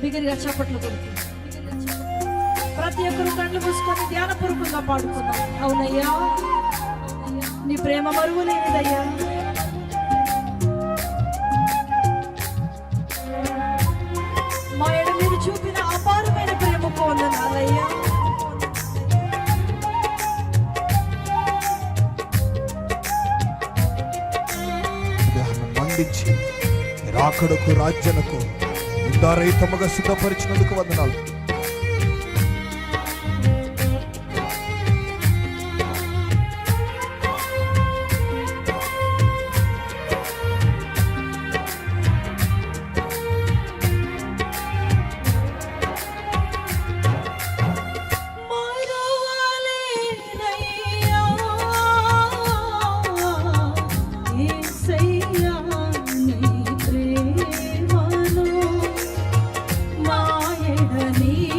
బిగరిగా చప్పట్లు కొడుకు ప్రతి ఒక్కరు కళ్ళు మూసుకొని ధ్యానపూర్వకంగా పాడుకున్నాం అవునయ్యా నీ ప్రేమ మరువు లేనిదయ్యా మండించి రాకడకు రాజ్యనకు నిందారహితముగా సిద్ధపరిచినందుకు వందనాలు. Venir.